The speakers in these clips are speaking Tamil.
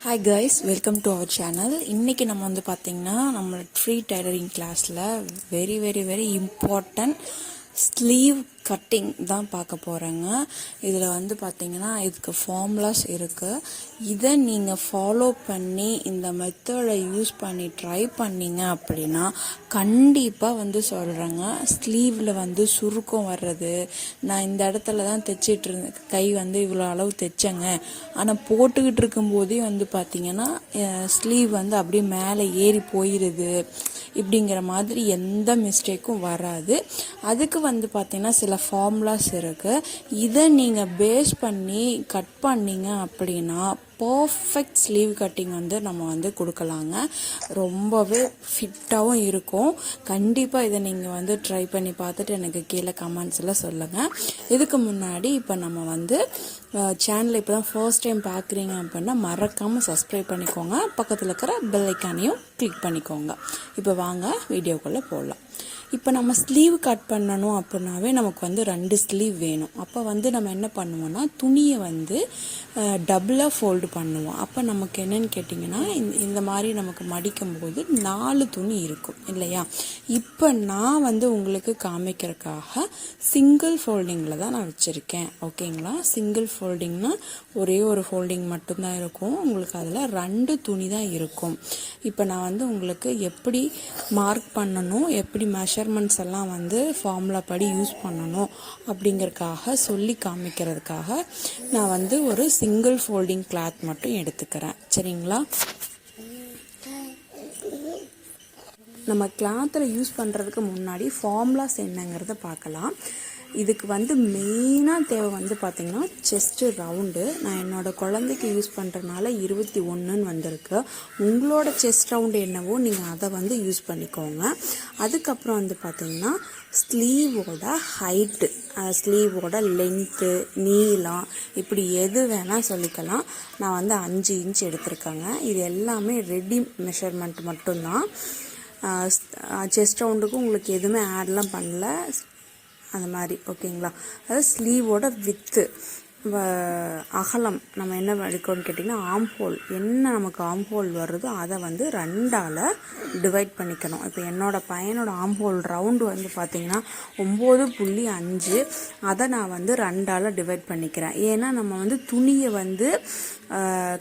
Hi guys welcome to our channel இன்றைக்கி நம்ம வந்து பார்த்திங்கன்னா நம்ம ஃப்ரீ டைலரிங் கிளாஸில் very very very important sleeve cutting தான் பார்க்க போகிறேங்க இதில் வந்து பார்த்திங்கன்னா இதுக்கு ஃபார்முலாஸ் இருக்குது இதை நீங்கள் ஃபாலோ பண்ணி இந்த மெத்தடை யூஸ் பண்ணி ட்ரை பண்ணீங்க அப்படின்னா கண்டிப்பாக வந்து சொல்கிறேங்க ஸ்லீவில் வந்து சுருக்கம் வர்றது. நான் இந்த இடத்துல தான் தைச்சிட்டு இருந்தேன். கை வந்து இவ்வளோ அளவு தைச்சேங்க. ஆனால் போட்டுக்கிட்டு இருக்கும்போதே வந்து பார்த்திங்கன்னா ஸ்லீவ் வந்து அப்படியே மேலே ஏறி போயிடுது இப்படிங்கிற மாதிரி எந்த மிஸ்டேக்கும் வராது. அதுக்கு வந்து பார்த்திங்கன்னா சில ஃபார்முலாஸ் இருக்குது இதை நீங்கள் பேஸ் பண்ணி கட் பண்ணீங்க அப்படின்னா பர்ஃபெக்ட் ஸ்லீவ் கட்டிங் வந்து நம்ம வந்து கொடுக்கலாங்க. ரொம்பவே ஃபிட்டாகவும் இருக்கும். கண்டிப்பாக இதை நீங்கள் வந்து ட்ரை பண்ணி பார்த்துட்டு எனக்கு கீழே கமெண்ட்ஸில் சொல்லுங்கள் இதுக்கு முன்னாடி இப்போ நம்ம வந்து சேனலை இப்போ தான் ஃபர்ஸ்ட் டைம் பார்க்குறீங்க அப்படின்னா மறக்காமல் சப்ஸ்கிரைப் பண்ணிக்கோங்க. பக்கத்தில் இருக்கிற பெல் ஐக்கானையும் கிளிக் பண்ணிக்கோங்க. இப்போ வாங்க வீடியோக்குள்ளே போடலாம் இப்போ நம்ம ஸ்லீவ் கட் பண்ணணும் அப்படின்னாவே நமக்கு வந்து ரெண்டு ஸ்லீவ் வேணும். அப்போ வந்து நம்ம என்ன பண்ணுவோம்னா துணியை வந்து டபுளாக ஃபோல்டு பண்ணுவோம். அப்போ நமக்கு என்னன்னு கேட்டிங்கன்னா இந்த மாதிரி நமக்கு மடிக்கும் போது நாலு துணி இருக்கும் இல்லையா? இப்போ நான் வந்து உங்களுக்கு காமிக்கிறதுக்காக சிங்கிள் ஃபோல்டிங்கில் தான் நான் வச்சுருக்கேன் ஓகேங்களா? சிங்கிள் ஃபோல்டிங்னா ஒரே ஒரு ஃபோல்டிங் மட்டும்தான் இருக்கும். உங்களுக்கு அதில் ரெண்டு துணி தான் இருக்கும். இப்போ நான் வந்து உங்களுக்கு எப்படி மார்க் பண்ணணும் எப்படி மெஷர்மெண்ட்ஸ் எல்லாம் வந்து ஃபார்முலா படி யூஸ் பண்ணணும் அப்படிங்கிறதுக்காக சொல்லி காமிக்கிறதுக்காக நான் வந்து ஒரு சிங்கிள் ஃபோல்டிங் கிளாத் மட்டும் எடுத்துக்கிறேன். சரிங்களா? நம்ம கிளாத்தில் யூஸ் பண்ணுறதுக்கு முன்னாடி ஃபார்முலாஸ் என்னங்கிறத பார்க்கலாம். இதுக்கு வந்து மெயினாக தேவை வந்து பார்த்திங்கன்னா செஸ்ட்டு ரவுண்டு நான் என்னோடய குழந்தைக்கு யூஸ் பண்ணுறதுனால இருபத்தி ஒன்றுன்னு வந்திருக்கு. உங்களோட செஸ்ட் ரவுண்டு என்னவோ நீங்கள் அதை வந்து யூஸ் பண்ணிக்கோங்க. அதுக்கப்புறம் வந்து பார்த்திங்கன்னா ஸ்லீவோட ஹைட்டு ஸ்லீவோட லென்த்து நீளம் இப்படி எது வேணால் சொல்லிக்கலாம். நான் வந்து அஞ்சு இன்ச் எடுத்திருக்கேங்க. இது எல்லாமே ரெடி மெஷர்மெண்ட் மட்டும்தான். செஸ்ட் ரவுண்டுக்கு உங்களுக்கு எதுவுமே ஆட்லாம் பண்ணல. அந்த மாதிரி ஓகேங்களா அதாவது ஸ்லீவோட வித்து அகலம் நம்ம என்ன எடுக்கணும்னு கேட்டிங்கன்னா ஆம்ஹோல் என்ன நமக்கு ஆம்ஹோல் வருதோ அதை வந்து ரெண்டால் டிவைட் பண்ணிக்கணும். இப்போ என்னோடய பையனோட ஆம்ஹோல் ரவுண்டு வந்து பார்த்திங்கன்னா ஒம்பது புள்ளி அஞ்சு. அதை நான் வந்து ரெண்டால் டிவைட் பண்ணிக்கிறேன். ஏன்னா நம்ம வந்து துணியை வந்து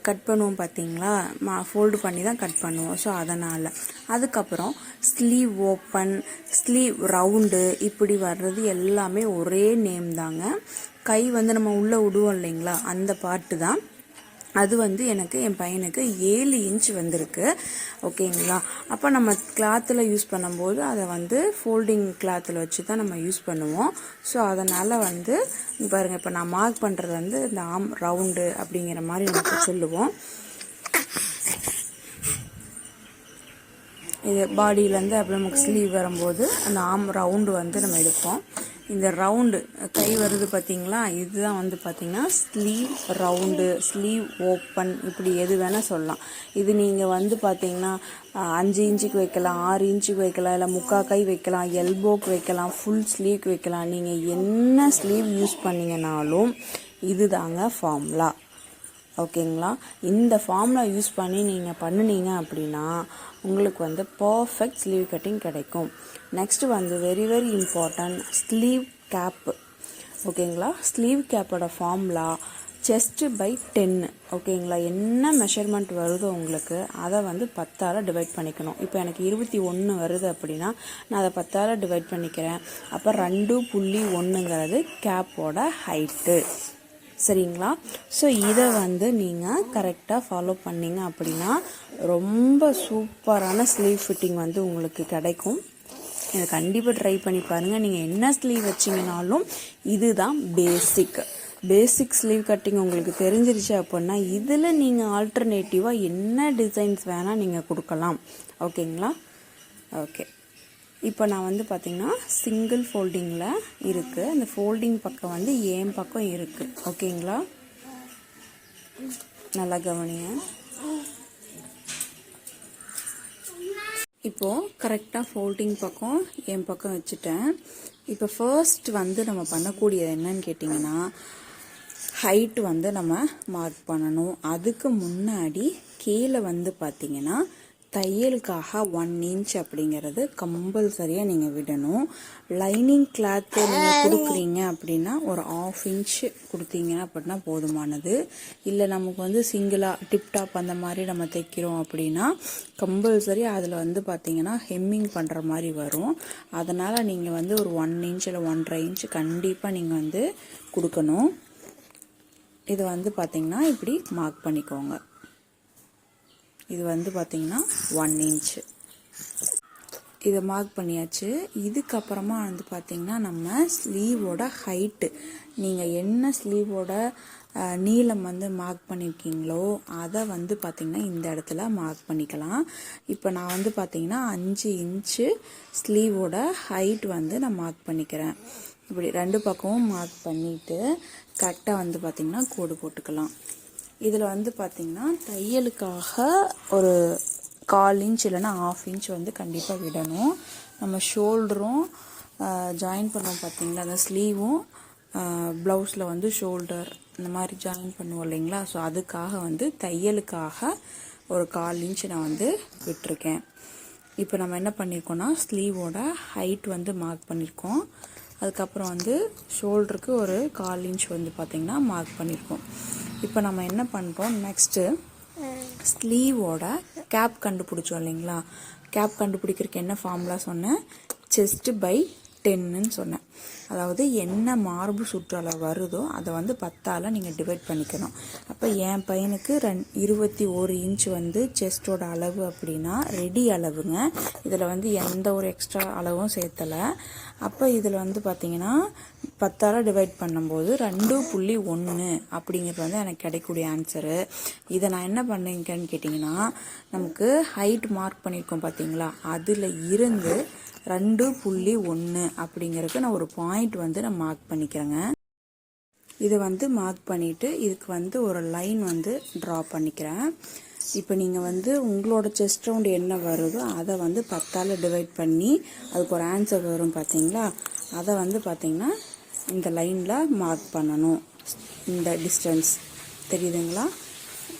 கட் பண்ணுவோம் பார்த்தீங்களா மா ஃபோல்டு பண்ணி தான் கட் பண்ணுவோம். ஸோ அதனால். அதுக்கப்புறம் ஸ்லீவ் ஓப்பன் ஸ்லீவ் ரவுண்டு இப்படி வர்றது எல்லாமே ஒரே நேம் தாங்க. கை வந்து நம்ம உள்ளே விடுவோம் இல்லைங்களா? அந்த பாட்டு தான். அது வந்து எனக்கு என் பையனுக்கு ஏழு இன்ச் வந்திருக்கு. ஓகேங்களா? அப்போ நம்ம கிளாத்தில் யூஸ் பண்ணும்போது அதை வந்து ஃபோல்டிங் கிளாத்தில் வச்சு தான் நம்ம யூஸ் பண்ணுவோம். ஸோ அதனால் வந்து பாருங்கள் இப்போ நான் மார்க் பண்ணுறது வந்து இந்த ஆம் ரவுண்டு அப்படிங்கிற மாதிரி நமக்கு சொல்லுவோம். இது பாடியிலேருந்து அப்புறம் நமக்கு ஸ்லீவ் வரும்போது அந்த ஆம் ரவுண்டு வந்து நம்ம எடுப்போம். இந்த ரவுண்டு கை வருது பார்த்தீங்களா இதுதான் வந்து பார்த்தீங்கன்னா ஸ்லீவ் ரவுண்டு ஸ்லீவ் ஓப்பன் இப்படி எது வேணால் சொல்லலாம். இது நீங்கள் வந்து பார்த்தீங்கன்னா அஞ்சு இன்ச்சுக்கு வைக்கலாம் ஆறு இன்ச்சுக்கு வைக்கலாம் இல்லை முக்கா கை வைக்கலாம் எல்போக்கு வைக்கலாம் ஃபுல் ஸ்லீவ்க்கு வைக்கலாம். நீங்கள் என்ன ஸ்லீவ் யூஸ் பண்ணிங்கனாலும் இது தாங்க ஃபார்முலா ஓகேங்களா? இந்த ஃபார்முலா யூஸ் பண்ணி நீங்கள் பண்ணினீங்க அப்படின்னா உங்களுக்கு வந்து பர்ஃபெக்ட் ஸ்லீவ் கட்டிங் கிடைக்கும். நெக்ஸ்ட்டு வந்து very very important sleeve cap ஓகேங்களா? ஸ்லீவ் கேப்போட ஃபார்முலா செஸ்ட்டு பை டென்னு ஓகேங்களா? என்ன மெஷர்மெண்ட் வருதோ உங்களுக்கு அதை வந்து பத்தால் டிவைட் பண்ணிக்கணும். இப்போ எனக்கு இருபத்தி ஒன்று வருது அப்படின்னா நான் அதை பத்தால் டிவைட் பண்ணிக்கிறேன். அப்போ ரெண்டு புள்ளி ஒன்றுங்கிறது கேப்போட ஹைட்டு சரிங்களா? ஸோ இதை வந்து நீங்கள் கரெக்டாக ஃபாலோ பண்ணீங்க அப்படின்னா ரொம்ப சூப்பரான ஸ்லீவ் ஃபிட்டிங் வந்து உங்களுக்கு கிடைக்கும். இதை கண்டிப்பாக ட்ரை பண்ணி பாருங்கள் நீங்கள் என்ன ஸ்லீவ் வச்சிங்கனாலும் இதுதான் பேசிக் பேசிக் ஸ்லீவ் கட்டிங் உங்களுக்கு தெரிஞ்சிருச்சு அப்படின்னா இதில் நீங்கள் ஆல்டர்னேட்டிவாக என்ன டிசைன்ஸ் வேணால் நீங்கள் கொடுக்கலாம். ஓகேங்களா ஓகே இப்போ நான் வந்து பார்த்திங்கன்னா சிங்கிள் ஃபோல்டிங்கில் இருக்குது அந்த ஃபோல்டிங் பக்கம் வந்து ஏன் பக்கம் இருக்குது ஓகேங்களா? நல்லா கவனிங்க. இப்போது கரெக்டாக ஃபோல்டிங் பக்கம் என் பக்கம் வச்சுட்டேன். இப்போ ஃபர்ஸ்ட் வந்து நம்ம பண்ணக்கூடியது என்னன்னு கேட்டிங்கன்னா ஹைட் வந்து நம்ம மார்க் பண்ணணும். அதுக்கு முன்னாடி கீழே வந்து பார்த்தீங்கன்னா தையலுக்காக ஒன் இன்ச் அப்படிங்கிறது கம்பல்சரியாக நீங்கள் விடணும். லைனிங் கிளாத்து நீங்கள் கொடுக்குறீங்க அப்படின்னா ஒரு ஆஃப் இன்ச் கொடுத்தீங்க அப்படின்னா போதுமானது. இல்லை நமக்கு வந்து சிங்கிளாக டிப்டாப் அந்த மாதிரி நம்ம தைக்கிறோம் அப்படின்னா கம்பல்சரி அதில் வந்து பார்த்தீங்கன்னா ஹெம்மிங் பண்ணுற மாதிரி வரும். அதனால் நீங்கள் வந்து ஒரு ஒன் இன்ச் இல்லை ஒன்றரை இன்ச் கண்டிப்பாக நீங்கள் வந்து கொடுக்கணும். இது வந்து பார்த்தீங்கன்னா இப்படி மார்க் பண்ணிக்கோங்க. இது வந்து பார்த்தீங்கன்னா ஒன் இன்ச்சு இதை மார்க் பண்ணியாச்சு. இதுக்கப்புறமா வந்து பார்த்திங்கன்னா நம்ம ஸ்லீவோட ஹைட்டு நீங்கள் என்ன ஸ்லீவோட நீளம் வந்து மார்க் பண்ணியிருக்கீங்களோ அதை வந்து பார்த்திங்கன்னா இந்த இடத்துல மார்க் பண்ணிக்கலாம். இப்போ நான் வந்து பார்த்திங்கன்னா அஞ்சு இன்ச்சு ஸ்லீவோட ஹைட் வந்து நான் மார்க் பண்ணிக்கிறேன். இப்படி ரெண்டு பக்கமும் மார்க் பண்ணிவிட்டு கரெக்டாக வந்து பார்த்திங்கன்னா கோடு போட்டுக்கலாம். இதில் வந்து பார்த்திங்கன்னா தையலுக்காக ஒரு கால் இன்ச் இல்லைன்னா ஆஃப் இன்ச் வந்து கண்டிப்பாக விடணும். நம்ம ஷோல்டரும் ஜாயின் பண்ணோம் பார்த்திங்களா? அந்த ஸ்லீவும் ப்ளவுஸில் வந்து ஷோல்டர் இந்த மாதிரி ஜாயின் பண்ணுவோம் இல்லைங்களா? ஸோ அதுக்காக வந்து தையலுக்காக ஒரு கால் இன்ச் நான் வந்து விட்டுருக்கேன். இப்போ நம்ம என்ன பண்ணியிருக்கோம்னா ஸ்லீவோட ஹைட் வந்து மார்க் பண்ணியிருக்கோம். அதுக்கப்புறம் வந்து ஷோல்டருக்கு ஒரு கால் இன்ச் வந்து பார்த்திங்கன்னா மார்க் பண்ணியிருக்கோம். இப்போ நம்ம என்ன பண்ணுறோம் நெக்ஸ்ட்டு ஸ்லீவோட கேப் கண்டுபிடிச்சோம் இல்லைங்களா? கேப் கண்டுபிடிக்கிறதுக்கு என்ன ஃபார்முலா சொன்னேன்? செஸ்ட்டு பை டென்னுன்னு சொன்னேன். அதாவது என்ன மார்பு சுற்றளவு வருதோ அதை வந்து பத்தால் நீங்கள் டிவைட் பண்ணிக்கணும். அப்போ என் பையனுக்கு ரெண் இருபத்தி ஒரு இன்ச் வந்து செஸ்டோட அளவு அப்படின்னா ரெடி அளவுங்க. இதில் வந்து எந்த ஒரு எக்ஸ்ட்ரா அளவும் சேர்த்தலை. அப்போ இதில் வந்து பார்த்தீங்கன்னா பத்தால் டிவைட் பண்ணும்போது ரெண்டு புள்ளி ஒன்று அப்படிங்கிறது வந்து எனக்கு கிடைக்கக்கூடிய ஆன்சரு இதை நான் என்ன பண்ணீங்கன்னு கேட்டிங்கன்னா நமக்கு ஹைட் மார்க் பண்ணியிருக்கோம் பார்த்தீங்களா அதில் இருந்து ரெண்டு புள்ளி ஒன்று அப்படிங்கிறதுக்கு நான் ஒரு பாயிண்ட் வந்து நான் மார்க் பண்ணிக்கிறேங்க. இதை வந்து மார்க் பண்ணிவிட்டு இதுக்கு வந்து ஒரு லைன் வந்து ட்ரா பண்ணிக்கிறேன். இப்போ நீங்கள் வந்து உங்களோட செஸ்ட் ரவுண்ட் என்ன வருதோ அதை வந்து பத்தால் டிவைட் பண்ணி அதுக்கு ஒரு ஆன்சர் வரும் பார்த்தீங்களா அதை வந்து பார்த்தீங்கன்னா இந்த லைனில் மார்க் பண்ணணும். இந்த டிஸ்டன்ஸ் தெரியுதுங்களா?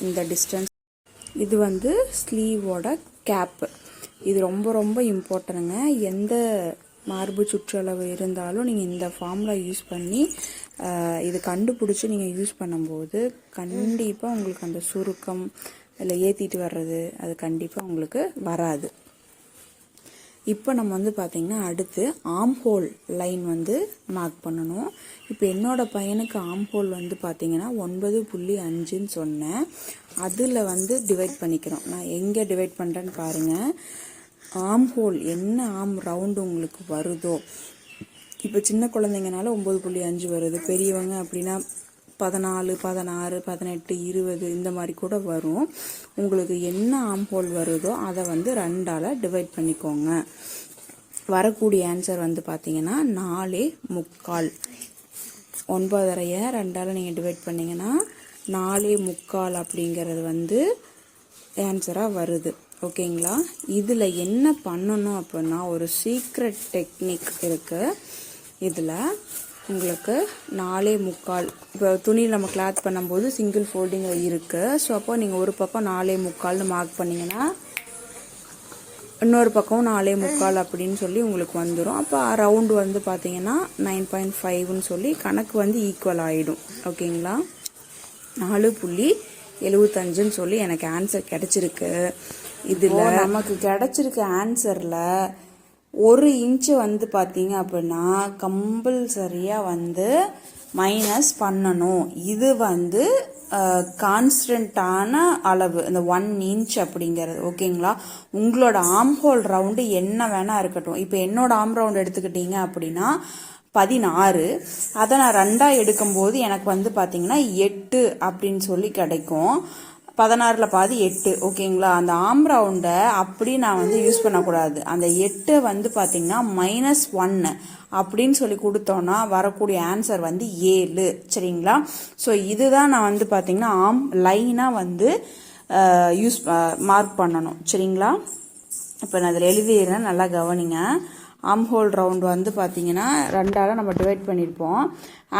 இந்த டிஸ்டன்ஸ் இது வந்து ஸ்லீவோட கேப்பு இது ரொம்ப ரொம்ப இம்பார்ட்டனுங்க எந்த மார்பு சுற்றளவு இருந்தாலும் நீங்கள் இந்த ஃபார்முலா யூஸ் பண்ணி இது கண்டுபிடிச்சி நீங்கள் யூஸ் பண்ணும்போது கண்டிப்பாக உங்களுக்கு அந்த சுருக்கம் இல்லை ஏற்றிட்டு வர்றது அது கண்டிப்பாக உங்களுக்கு வராது. இப்போ நம்ம வந்து பார்த்திங்கன்னா அடுத்து ஆம் ஹோல் லைன் வந்து மார்க் பண்ணணும். இப்போ என்னோடய பையனுக்கு ஆம் ஹோல் வந்து பார்த்திங்கன்னா ஒன்பது புள்ளி அஞ்சுன்னு சொன்னேன். அதில் வந்து டிவைட் பண்ணிக்கிறோம். நான் எங்கே டிவைட் பண்ணுறேன்னு பாருங்கள் ஆம் ஹோல் என்ன ஆம் ரவுண்டு உங்களுக்கு வருதோ? இப்போ சின்ன குழந்தைங்கனால ஒம்பது புள்ளி அஞ்சு வருது. பெரியவங்க அப்படின்னா பதினாலு பதினாறு பதினெட்டு இருபது இந்த மாதிரி கூட வரும். உங்களுக்கு என்ன ஆம்ஹோல் வருதோ அதை வந்து ரெண்டால் டிவைட் பண்ணிக்கோங்க. வரக்கூடிய ஆன்சர் வந்து பார்த்தீங்கன்னா நாலே முக்கால். ஒன்பதரையை ரெண்டால் நீங்கள் டிவைட் பண்ணிங்கன்னா நாலே முக்கால் அப்படிங்கிறது வந்து ஆன்சராக வருது. ஓகேங்களா? இதில் என்ன பண்ணணும் அப்படின்னா ஒரு சீக்ரெட் டெக்னிக் இருக்குது இதில் உங்களுக்கு நாலே முக்கால். இப்போ துணி நம்ம கிளாத் பண்ணும்போது சிங்கிள் ஃபோல்டிங் இருக்குது ஸோ அப்போ நீங்கள் ஒரு பக்கம் நாலே முக்கால்னு மார்க் பண்ணிங்கன்னா இன்னொரு பக்கம் நாலே முக்கால் அப்படின்னு சொல்லி உங்களுக்கு வந்துடும் அப்போ ரவுண்டு வந்து பார்த்தீங்கன்னா நைன் பாயிண்ட் ஃபைவ்னு சொல்லி கணக்கு வந்து ஈக்குவல் ஆகிடும் ஓகேங்களா? நாலு புள்ளி எழுபத்தஞ்சுன்னு சொல்லி எனக்கு ஆன்சர் கிடச்சிருக்கு. இதில் நமக்கு கிடைச்சிருக்க ஆன்சரில் ஒரு இன்ச்சு வந்து பார்த்தீங்க அப்படின்னா கம்பல்சரியாக வந்து மைனஸ் பண்ணணும். இது வந்து கான்ஸ்டன்டான அளவு. இந்த ஒன் இன்ச் அப்படிங்கிறது ஓகேங்களா? உங்களோட ஆம் ஹோல் ரவுண்டு என்ன வேணால் இருக்கட்டும். இப்போ என்னோட ஆம் ரவுண்ட் எடுத்துக்கிட்டீங்க அப்படின்னா பதினாறு. அதை நான் ரெண்டாக எடுக்கும்போது எனக்கு வந்து பார்த்தீங்கன்னா எட்டு அப்படின்னு சொல்லி கிடைக்கும். பதினாறில் பாதி எட்டு ஓகேங்களா? அந்த ஆம் ரவுண்டை அப்படி நான் வந்து யூஸ் பண்ணக்கூடாது. அந்த எட்டு வந்து பார்த்தீங்கன்னா மைனஸ் ஒன்று அப்படின்னு சொல்லி கொடுத்தோன்னா வரக்கூடிய ஆன்சர் வந்து ஏழு சரிங்களா? ஸோ இதுதான் நான் வந்து பார்த்தீங்கன்னா ஆம் லைனாக வந்து யூஸ் மார்க் பண்ணணும் சரிங்களா? இப்போ நான் அதில் எழுதிடுறேன் நல்லா கவனிங்க. ஆம் ஹோல் ரவுண்ட் வந்து பார்த்தீங்கன்னா ரெண்டால் நம்ம டிவைட் பண்ணியிருப்போம்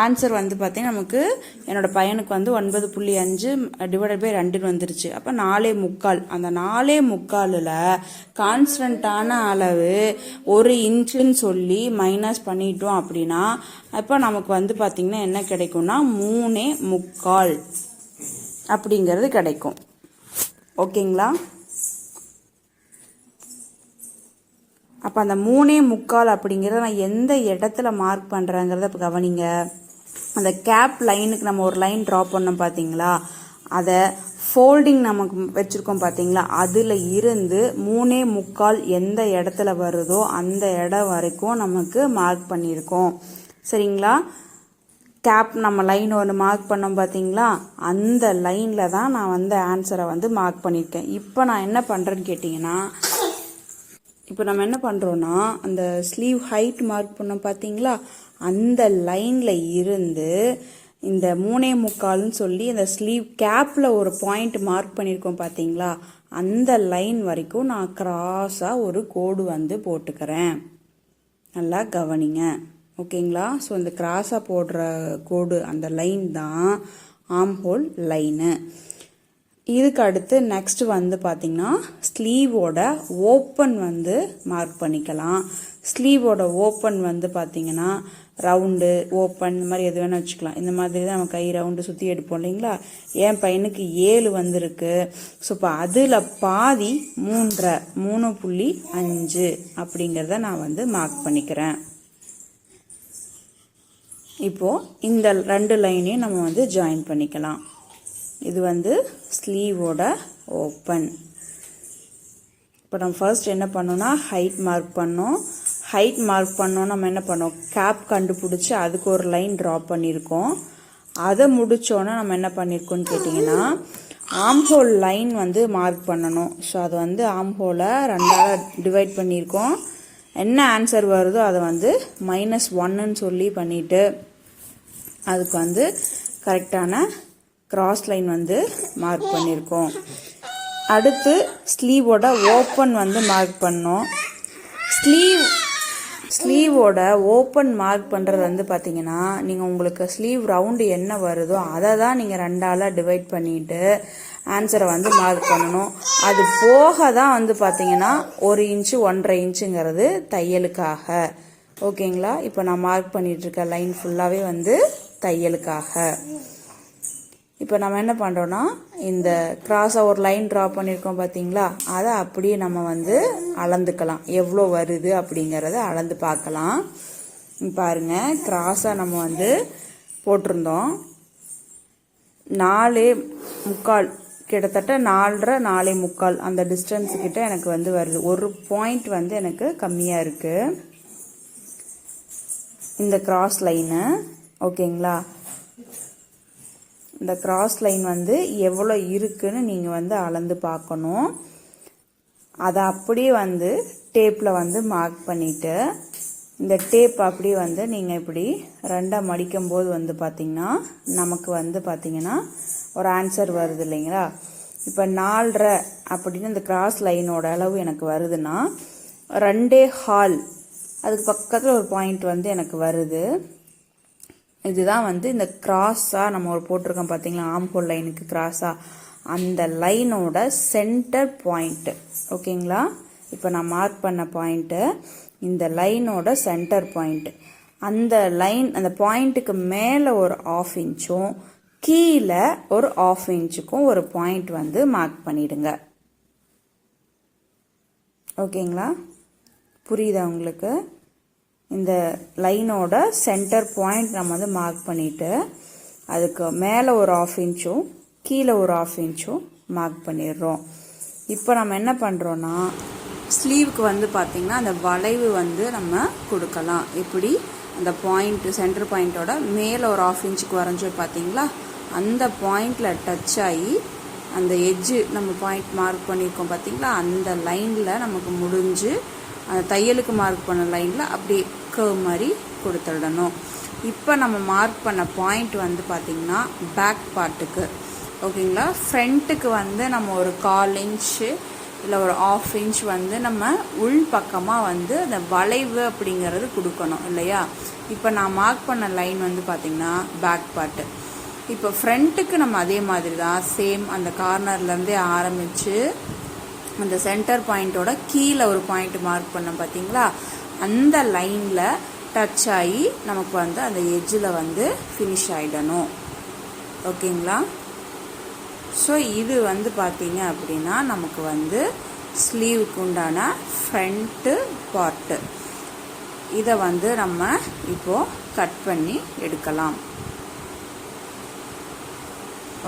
ஆன்சர் வந்து பார்த்தீங்கன்னா நமக்கு என்னோட பையனுக்கு வந்து ஒன்பது புள்ளி அஞ்சு டிவைடட் பை ரெண்டுன்னு வந்துருச்சு. அப்போ நாலே முக்கால். அந்த நாலே முக்காலில் கான்ஸ்டண்ட்டான அளவு ஒரு இன்ச்சுன்னு சொல்லி மைனஸ் பண்ணிட்டோம் அப்படின்னா அப்போ நமக்கு வந்து பார்த்திங்கன்னா என்ன கிடைக்கும்னா மூணே முக்கால் அப்படிங்கிறது கிடைக்கும். ஓகேங்களா? அப்போ அந்த மூணே முக்கால் அப்படிங்கிறத நான் எந்த இடத்துல மார்க் பண்ணுறேங்கிறத இப்போ கவனிங்க. அந்த கேப் லைனுக்கு நம்ம ஒரு லைன் ட்ரா பண்ணோம் பார்த்தீங்களா அதை ஃபோல்டிங் நமக்கு வச்சுருக்கோம் பார்த்தீங்களா அதில் இருந்து மூணே முக்கால் எந்த இடத்துல வருதோ அந்த இடம் வரைக்கும் நமக்கு மார்க் பண்ணியிருக்கோம். சரிங்களா? கேப் நம்ம லைன் ஒன்று மார்க் பண்ணோம் பார்த்தீங்களா அந்த லைனில் தான் நான் வந்து ஆன்சரை வந்து மார்க் பண்ணியிருக்கேன். இப்போ நான் என்ன பண்ணுறேன்னு கேட்டிங்கன்னா இப்போ நம்ம என்ன பண்ணுறோன்னா அந்த ஸ்லீவ் ஹைட் மார்க் பண்ணோம் பார்த்தீங்களா அந்த லைனில் இருந்து இந்த மூணே முக்கால்னு சொல்லி அந்த ஸ்லீவ் கேப்பில் ஒரு பாயிண்ட் மார்க் பண்ணியிருக்கோம் பார்த்தீங்களா அந்த லைன் வரைக்கும் நான் கிராஸாக ஒரு கோடு வந்து போட்டுக்கிறேன். நல்லா கவனிங்க. ஓகேங்களா? ஸோ இந்த கிராஸாக போடுற கோடு அந்த லைன் தான் ஆம்ஹோல் லைனு இதுக்கு அடுத்து நெக்ஸ்ட் வந்து பார்த்திங்கன்னா ஸ்லீவோட ஓப்பன் வந்து மார்க் பண்ணிக்கலாம். ஸ்லீவோட ஓப்பன் வந்து பார்த்திங்கன்னா ரவுண்டு ஓப்பன் இந்த மாதிரி எது வேணால் வச்சுக்கலாம். இந்த மாதிரி தான் நம்ம கை ரவுண்டு சுற்றி எடுப்போம் இல்லைங்களா? என் பையனுக்கு ஏழு வந்திருக்கு. ஸோ இப்போ அதில் பாதி மூன்றரை மூணு புள்ளி அஞ்சு அப்படிங்கிறத நான் வந்து மார்க் பண்ணிக்கிறேன். இப்போது இந்த ரெண்டு லைனையும் நம்ம வந்து ஜாயின் பண்ணிக்கலாம். இது வந்து ஸ்லீவோட ஓப்பன் இப்போ நம்ம ஃபர்ஸ்ட் என்ன பண்ணோம்னா ஹைட் மார்க் பண்ணோம். ஹைட் மார்க் பண்ணோம் நம்ம என்ன பண்ணோம்? கேப் கண்டுபிடிச்சி அதுக்கு ஒரு லைன் ட்ரா பண்ணியிருக்கோம். அதை முடித்தோன்னா நம்ம என்ன பண்ணியிருக்கோம்னு கேட்டிங்கன்னா ஆம்ஹோல் லைன் வந்து மார்க் பண்ணணும். ஸோ அது வந்து ஆம்ஹோலை ரெண்டாக டிவைட் பண்ணியிருக்கோம். என்ன ஆன்சர் வருதோ அதை வந்து மைனஸ் ஒன்னுன்னு சொல்லி பண்ணிவிட்டு அதுக்கு வந்து கரெக்டான கிராஸ் லைன் வந்து மார்க் பண்ணியிருக்கோம் அடுத்து ஸ்லீவோட ஓப்பன் வந்து மார்க் பண்ணோம். ஸ்லீவ் ஸ்லீவோட ஓப்பன் மார்க் பண்ணுறது வந்து பார்த்தீங்கன்னா நீங்கள் உங்களுக்கு ஸ்லீவ் ரவுண்டு என்ன வருதோ அதை தான் நீங்கள் ரெண்டால் டிவைட் பண்ணிவிட்டு ஆன்சரை வந்து மார்க் பண்ணணும். அது போக தான் வந்து பார்த்தீங்கன்னா ஒரு இன்ச்சு ஒன்றரை இன்ச்சுங்கிறது தையலுக்காக. ஓகேங்களா இப்போ நான் மார்க் பண்ணிகிட்ருக்க லைன் ஃபுல்லாகவே வந்து தையலுக்காக. இப்போ நம்ம என்ன பண்ணுறோன்னா இந்த கிராஸாக ஒரு லைன் ட்ரா பண்ணியிருக்கோம் பார்த்தீங்களா அதை அப்படியே நம்ம வந்து அளந்துக்கலாம். எவ்வளோ வருது அப்படிங்கிறத அளந்து பார்க்கலாம். பாருங்க கிராஸாக நம்ம வந்து போட்டிருந்தோம். நாலே முக்கால் கிட்டத்தட்ட நாலரை நாலே முக்கால் அந்த டிஸ்டன்ஸ் கிட்ட எனக்கு வந்து வருது. ஒரு பாயிண்ட் வந்து எனக்கு கம்மியாக இருக்குது இந்த கிராஸ் லைனு ஓகேங்களா இந்த கிராஸ் லைன் வந்து எவ்வளோ இருக்குன்னு நீங்கள் வந்து அளந்து பார்க்கணும். அதை அப்படியே வந்து டேப்பில் வந்து மார்க் பண்ணிவிட்டு இந்த டேப் அப்படியே வந்து நீங்கள் இப்படி ரெண்டாக மடிக்கும் போது வந்து பார்த்திங்கன்னா நமக்கு வந்து பார்த்திங்கன்னா ஒரு ஆன்சர் வருது இல்லைங்களா? இப்போ நாலரை அப்படின்னு இந்த கிராஸ் லைனோட அளவு எனக்கு வருதுன்னா ரெண்டே ஹால் அதுக்கு பக்கத்தில் ஒரு பாயிண்ட் வந்து எனக்கு வருது. இதுதான் வந்து இந்த கிராஸாக நம்ம ஒரு போட்டிருக்கோம் பார்த்தீங்களா ஆம்ஹோல் லைனுக்கு கிராஸாக அந்த லைனோட சென்டர் பாயிண்ட்டு ஓகேங்களா? இப்போ நான் மார்க் பண்ண பாயிண்ட்டு இந்த லைனோட சென்டர் பாயிண்ட்டு அந்த லைன் அந்த பாயிண்ட்டுக்கு மேலே ஒரு ஆஃப் இன்ச்சும் கீழே ஒரு ஆஃப் இன்ச்சுக்கும் ஒரு பாயிண்ட் வந்து மார்க் பண்ணிடுங்க. ஓகேங்களா? புரியுதா உங்களுக்கு? இந்த லைனோட சென்டர் பாயிண்ட் நம்ம வந்து மார்க் பண்ணிவிட்டு அதுக்கு மேலே ஒரு ஆஃப் இன்ச்சும் கீழே ஒரு ஆஃப் இன்ச்சும் மார்க் பண்ணிடுறோம். இப்போ நம்ம என்ன பண்ணுறோன்னா ஸ்லீவுக்கு வந்து பார்த்திங்கன்னா அந்த வளைவு வந்து நம்ம கொடுக்கலாம். எப்படி? அந்த பாயிண்ட்டு சென்டர் பாயிண்ட்டோட மேலே ஒரு ஆஃப் இன்ச்சுக்கு வரைஞ்சோம் பார்த்தீங்களா அந்த பாயிண்டில் டச் ஆகி அந்த எஜ்ஜு நம்ம பாயிண்ட் மார்க் பண்ணியிருக்கோம் பார்த்தீங்களா அந்த லைனில் நமக்கு முடிஞ்சு அந்த தையலுக்கு மார்க் பண்ண லைனில் அப்படியே கர்வ் மாதிரி கொடுத்துடணும். இப்போ நம்ம மார்க் பண்ண பாயிண்ட் வந்து பார்த்திங்கன்னா பேக் பார்ட்டுக்கு ஓகேங்களா ஃப்ரண்ட்டுக்கு வந்து நம்ம ஒரு கால் இன்ச்சு இல்லை ஒரு ஆஃப் இன்ச் வந்து நம்ம உள் பக்கமாக வந்து அந்த வளைவு அப்படிங்கிறது கொடுக்கணும் இல்லையா? இப்போ நான் மார்க் பண்ண லைன் வந்து பார்த்திங்கன்னா பேக் பார்ட்டு இப்போ ஃப்ரண்ட்டுக்கு நம்ம அதே மாதிரி தான் சேம் அந்த கார்னர்லேருந்தே ஆரம்பித்து அந்த சென்டர் பாயிண்ட்டோட கீழே ஒரு பாயிண்ட் மார்க் பண்ணோம் பார்த்தீங்களா? அந்த லைனில் டச் ஆகி நமக்கு வந்து அந்த எஜ்ஜில் வந்து ஃபினிஷ் ஆகிடணும் ஓகேங்களா? ஸோ இது வந்து பார்த்தீங்க அப்படின்னா நமக்கு வந்து ஸ்லீவுக்கு உண்டான ஃப்ரண்ட்டு பார்ட்டு இதை வந்து நம்ம இப்போது கட் பண்ணி எடுக்கலாம்.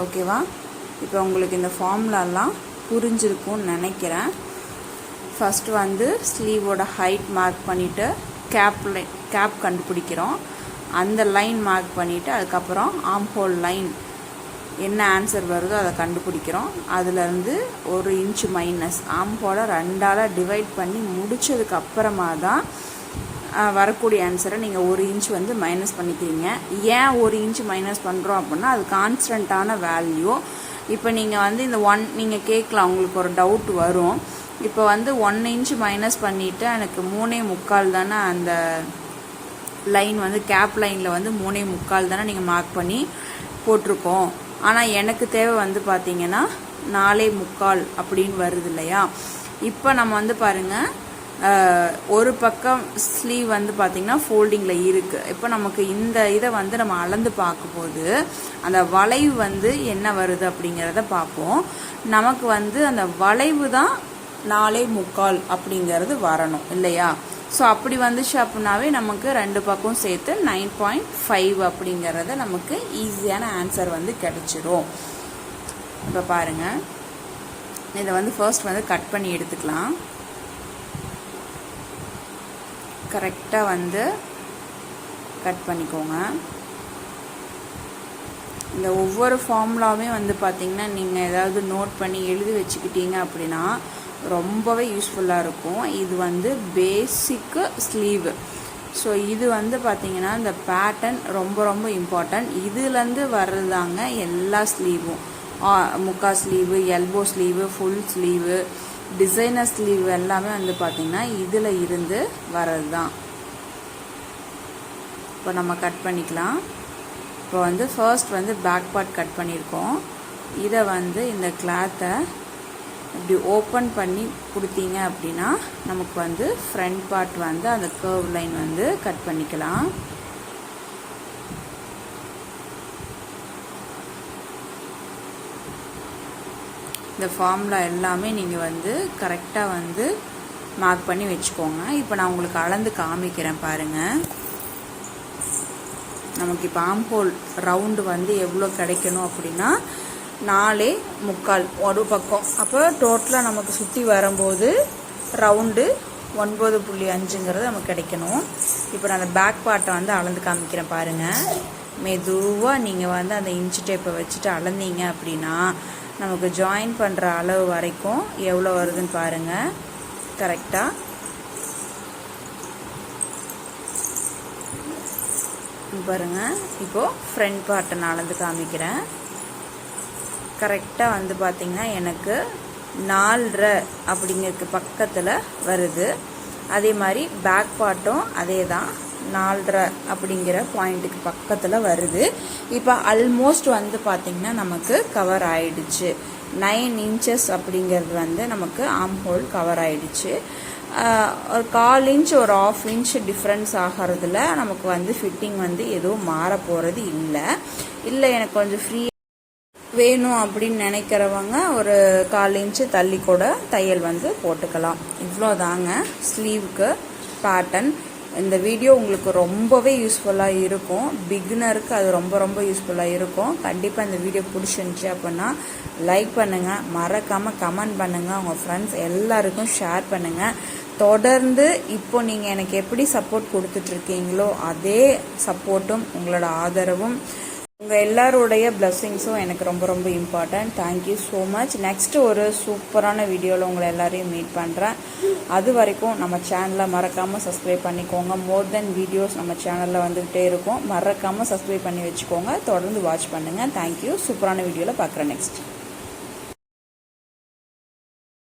ஓகேவா? இப்போ உங்களுக்கு இந்த ஃபார்முலாலாம் புரிஞ்சிருக்கும்னு நினைக்கிறேன். ஃபஸ்ட்டு வந்து ஸ்லீவோட ஹைட் மார்க் பண்ணிவிட்டு கேப் லைன் கேப் கண்டுபிடிக்கிறோம். அந்த லைன் மார்க் பண்ணிவிட்டு அதுக்கப்புறம் ஆம் ஹோல் லைன் என்ன ஆன்சர் வருதோ அதை கண்டுபிடிக்கிறோம். அதுலேருந்து ஒரு இன்ச்சு மைனஸ் ஆம் ஹோலை ரெண்டால் டிவைட் பண்ணி முடித்ததுக்கு அப்புறமா தான் வரக்கூடிய ஆன்சரை நீங்கள் ஒரு இன்ச் வந்து மைனஸ் பண்ணிக்கிறீங்க. ஏன் ஒரு இன்ச் மைனஸ் பண்ணுறோம் அப்படின்னா அது கான்ஸ்டண்ட்டான வேல்யூ இப்போ நீங்கள் வந்து இந்த ஒன் நீங்கள் கேட்கலாம் உங்களுக்கு ஒரு டவுட் வரும். இப்போ வந்து ஒன் இன்ச் மைனஸ் பண்ணிவிட்டு எனக்கு மூணே முக்கால் தானே அந்த லைன் வந்து கேப் லைனில் வந்து மூணே முக்கால் தானே நீங்கள் மார்க் பண்ணி போட்டிருக்கோம். ஆனால் எனக்கு தேவை வந்து பார்த்தீங்கன்னா நாலே முக்கால் அப்படின்னு வருது இல்லையா? இப்போ நம்ம வந்து பாருங்கள் ஒரு பக்கம் ஸ்லீவ் வந்து பார்த்திங்கன்னா ஃபோல்டிங்கில் இருக்குது இப்போ நமக்கு இந்த இதை வந்து நம்ம அளந்து பார்க்கும்போது அந்த வளைவு வந்து என்ன வருது அப்படிங்கிறத பார்ப்போம். நமக்கு வந்து அந்த வளைவு தான் நாலே முக்கால் அப்படிங்கிறது வரணும் இல்லையா? ஸோ அப்படி வந்துச்சு அப்படின்னாவே நமக்கு ரெண்டு பக்கம் சேர்த்து நைன் பாயிண்ட் ஃபைவ் அப்படிங்கிறத நமக்கு ஈஸியான ஆன்சர் வந்து கிடச்சிரும். இப்போ பாருங்கள் இதை வந்து ஃபர்ஸ்ட் வந்து கட் பண்ணி எடுத்துக்கலாம். கரெக்டாக வந்து கட் பண்ணிக்கோங்க. இந்த ஒவ்வொரு ஃபார்முலாவுமே வந்து பார்த்திங்கன்னா நீங்கள் ஏதாவது நோட் பண்ணி எழுதி வச்சுக்கிட்டீங்க அப்படின்னா ரொம்பவே யூஸ்ஃபுல்லாக இருக்கும். இது வந்து பேசிக்கு ஸ்லீவு ஸோ இது வந்து பார்த்திங்கன்னா இந்த பேட்டர்ன் ரொம்ப ரொம்ப இம்பார்ட்டன்ட் இதுலேருந்து வர்றதாங்க எல்லா ஸ்லீவும் முக்கா sleeve elbow sleeve full sleeve designer sleeve எல்லாமே வந்து பார்த்திங்கன்னா இதில் இருந்து வர்றது தான் இப்போ நம்ம கட் பண்ணிக்கலாம். இப்போ வந்து ஃபர்ஸ்ட் வந்து பேக் பார்ட் கட் பண்ணியிருக்கோம் இதை வந்து இந்த கிளாத்தை இப்படி ஓப்பன் பண்ணி கொடுத்தீங்க அப்படின்னா நமக்கு வந்து ஃப்ரண்ட் பார்ட் வந்து அந்த கர்வ் லைன் வந்து கட் பண்ணிக்கலாம். இந்த ஃபார்முலா எல்லாமே நீங்கள் வந்து கரெக்டாக வந்து மார்க் பண்ணி வச்சுக்கோங்க. இப்போ நான் உங்களுக்கு அளந்து காமிக்கிறேன் பாருங்கள் நமக்கு இப்போ ஆம்போல் ரவுண்டு வந்து எவ்வளோ கிடைக்கணும் அப்படின்னா நாலே முக்கால் ஒரு பக்கம். அப்போ டோட்டலாக நமக்கு சுற்றி வரும்போது ரவுண்டு ஒன்பது புள்ளி அஞ்சுங்கிறது நமக்கு கிடைக்கணும். இப்போ நான் அந்த பேக் பார்ட்டை வந்து அளந்து காமிக்கிறேன் பாருங்கள் மெதுவாக நீங்கள் வந்து அந்த இன்ச்சு டேப்பை வச்சுட்டு அளந்தீங்க அப்படின்னா நமக்கு ஜாயின் பண்ணுற அளவு வரைக்கும் எவ்வளோ வருதுன்னு பாருங்கள் கரெக்டாக பாருங்கள் இப்போது ஃப்ரண்ட் பார்ட்டை நான் அளந்து காமிக்கிறேன். கரெக்டாக வந்து பார்த்திங்கன்னா எனக்கு நாலரை அப்படிங்கிறதுக்கு பக்கத்தில் வருது. அதே மாதிரி பேக் பார்ட்டும் அதே தான் நாலரை அப்படிங்கிற பாயிண்ட்டுக்கு பக்கத்தில் வருது. இப்போ ஆல்மோஸ்ட் வந்து பார்த்திங்கன்னா நமக்கு கவர் ஆயிடுச்சு. நைன் இன்ச்சஸ் அப்படிங்கிறது வந்து நமக்கு ஆம் ஹோல் கவர் ஆயிடுச்சு. ஒரு கால் இன்ச் ஒரு ஆஃப் இன்ச் டிஃப்ரென்ஸ் ஆகிறதுல நமக்கு வந்து ஃபிட்டிங் வந்து எதுவும் மாற போகிறது இல்லை. இல்லை எனக்கு கொஞ்சம் ஃப்ரீ வேணும் அப்படின்னு நினைக்கிறவங்க ஒரு கால் இன்ச்சு தள்ளி கூட தையல் வந்து போட்டுக்கலாம். இவ்வளோ தாங்க ஸ்லீவுக்கு பேட்டர்ன் இந்த வீடியோ உங்களுக்கு ரொம்பவே யூஸ்ஃபுல்லாக இருக்கும். பிகினருக்கு அது ரொம்ப ரொம்ப யூஸ்ஃபுல்லாக இருக்கும். கண்டிப்பாக இந்த வீடியோ பிடிச்சிருந்துச்சி அப்படின்னா லைக் பண்ணுங்கள் மறக்காமல் கமெண்ட் பண்ணுங்கள் உங்கள் ஃப்ரெண்ட்ஸ் எல்லாருக்கும் ஷேர் பண்ணுங்கள் தொடர்ந்து இப்போ நீங்கள் எனக்கு எப்படி சப்போர்ட் கொடுத்துட்ருக்கீங்களோ அதே சப்போர்ட்டும் உங்களோட ஆதரவும் உங்கள் எல்லாருடைய பிளஸ்ஸிங்ஸும் எனக்கு ரொம்ப ரொம்ப important thank you so much next ஒரு சூப்பரான வீடியோவில் உங்களை எல்லாரையும் மீட் பண்ணுறேன் அது வரைக்கும் நம்ம சேனலை மறக்காமல் சப்ஸ்கிரைப் பண்ணிக்கோங்க. மோர் தென் வீடியோஸ் நம்ம சேனலில் வந்துக்கிட்டே இருக்கும். மறக்காமல் சப்ஸ்கிரைப் பண்ணி வச்சுக்கோங்க. தொடர்ந்து வாட்ச் பண்ணுங்கள் தேங்க்யூ சூப்பரான வீடியோவில் பார்க்குறேன் நெக்ஸ்ட்